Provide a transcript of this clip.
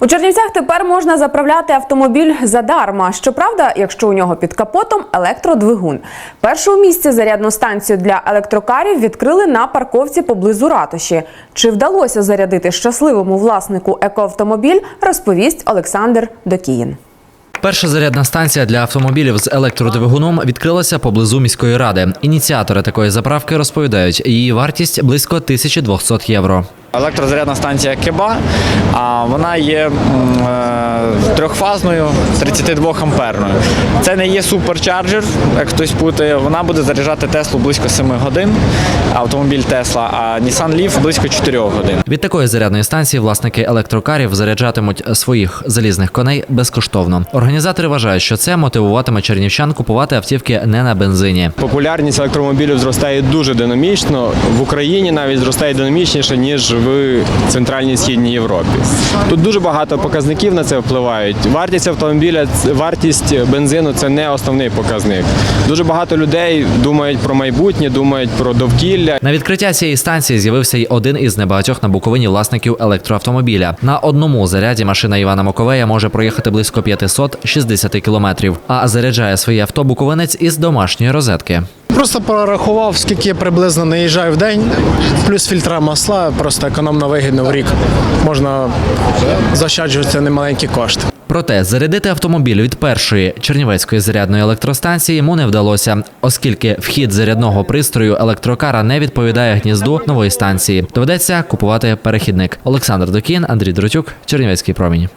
У Чернівцях тепер можна заправляти автомобіль задарма. Щоправда, якщо у нього під капотом електродвигун. Першу у місті зарядну станцію для електрокарів відкрили на парковці поблизу ратуші. Чи вдалося зарядити щасливому власнику екоавтомобіль, розповість Олександр Докіїн. Перша зарядна станція для автомобілів з електродвигуном відкрилася поблизу міської ради. Ініціатори такої заправки розповідають, її вартість близько 1200 євро. Електрозарядна станція Кеба, а вона є е, трьохфазною 32 амперною. Це не є суперчарджер, як хтось путає. Вона буде заряджати Теслу близько 7 годин, автомобіль Тесла, а Nissan Leaf близько 4 годин. Від такої зарядної станції власники електрокарів заряджатимуть своїх залізних коней безкоштовно. Організатори вважають, що це мотивуватиме чернівчан купувати автівки не на бензині. Популярність електромобілів зростає дуже динамічно. В Україні навіть зростає динамічніше, ніж в центральній східній Європі. Тут дуже багато показників на це впливають. Вартість автомобіля, вартість бензину це не основний показник. Дуже багато людей думають про майбутнє, думають про довкілля. На відкриття цієї станції з'явився й один із небагатьох на Буковині власників електроавтомобіля. На одному заряді машина Івана Маковея може проїхати близько 560 кілометрів, а заряджає своє авто буковинець із домашньої розетки. Просто прорахував, скільки я приблизно наїжджаю в день, плюс фільтра масла, просто економно вигідно в рік. Можна заощаджувати немаленькі кошти. Проте зарядити автомобіль від першої чернівецької зарядної електростанції йому не вдалося, оскільки вхід зарядного пристрою електрокара не відповідає гнізду нової станції. Доведеться купувати перехідник. Олександр Докін, Андрій Друтюк, Чернівецький промінь.